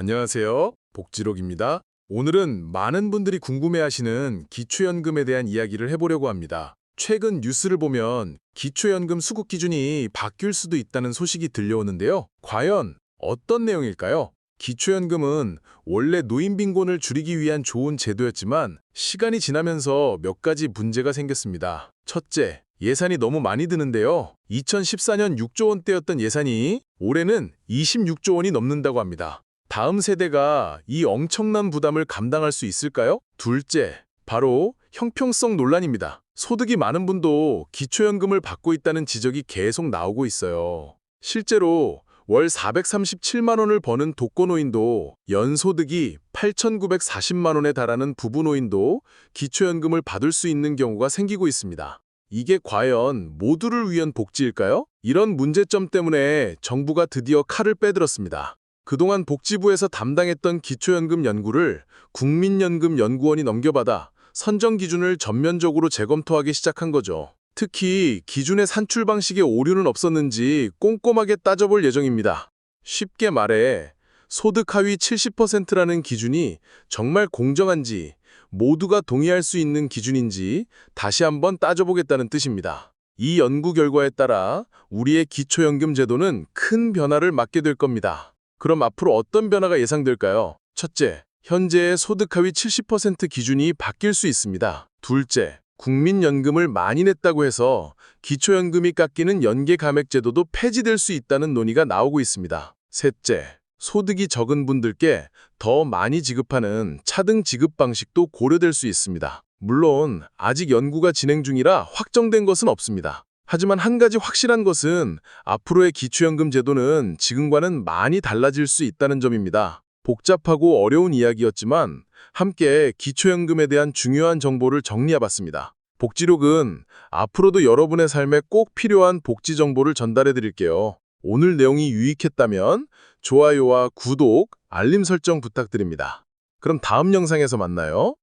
안녕하세요. 복지록입니다. 오늘은 많은 분들이 궁금해하시는 기초연금에 대한 이야기를 해보려고 합니다. 최근 뉴스를 보면 기초연금 수급 기준이 바뀔 수도 있다는 소식이 들려오는데요. 과연 어떤 내용일까요? 기초연금은 원래 노인 빈곤을 줄이기 위한 좋은 제도였지만 시간이 지나면서 몇 가지 문제가 생겼습니다. 첫째, 예산이 너무 많이 드는데요. 2014년 6조 원대였던 예산이 올해는 26조 원이 넘는다고 합니다. 다음 세대가 이 엄청난 부담을 감당할 수 있을까요? 둘째, 바로 형평성 논란입니다. 소득이 많은 분도 기초연금을 받고 있다는 지적이 계속 나오고 있어요. 실제로 월 437만 원을 버는 독거노인도 연소득이 8,940만 원에 달하는 부부노인도 기초연금을 받을 수 있는 경우가 생기고 있습니다. 이게 과연 모두를 위한 복지일까요? 이런 문제점 때문에 정부가 드디어 칼을 빼들었습니다. 그동안 복지부에서 담당했던 기초연금 연구를 국민연금연구원이 넘겨받아 선정 기준을 전면적으로 재검토하기 시작한 거죠. 특히 기준의 산출 방식에 오류는 없었는지 꼼꼼하게 따져볼 예정입니다. 쉽게 말해 소득 하위 70%라는 기준이 정말 공정한지 모두가 동의할 수 있는 기준인지 다시 한번 따져보겠다는 뜻입니다. 이 연구 결과에 따라 우리의 기초연금 제도는 큰 변화를 맞게 될 겁니다. 그럼 앞으로 어떤 변화가 예상될까요? 첫째, 현재의 소득 하위 70% 기준이 바뀔 수 있습니다. 둘째, 국민연금을 많이 냈다고 해서 기초연금이 깎이는 연계 감액 제도도 폐지될 수 있다는 논의가 나오고 있습니다. 셋째, 소득이 적은 분들께 더 많이 지급하는 차등 지급 방식도 고려될 수 있습니다. 물론 아직 연구가 진행 중이라 확정된 것은 없습니다. 하지만 한 가지 확실한 것은 앞으로의 기초연금 제도는 지금과는 많이 달라질 수 있다는 점입니다. 복잡하고 어려운 이야기였지만 함께 기초연금에 대한 중요한 정보를 정리해봤습니다. 복지록은 앞으로도 여러분의 삶에 꼭 필요한 복지 정보를 전달해 드릴게요. 오늘 내용이 유익했다면 좋아요와 구독, 알림 설정 부탁드립니다. 그럼 다음 영상에서 만나요.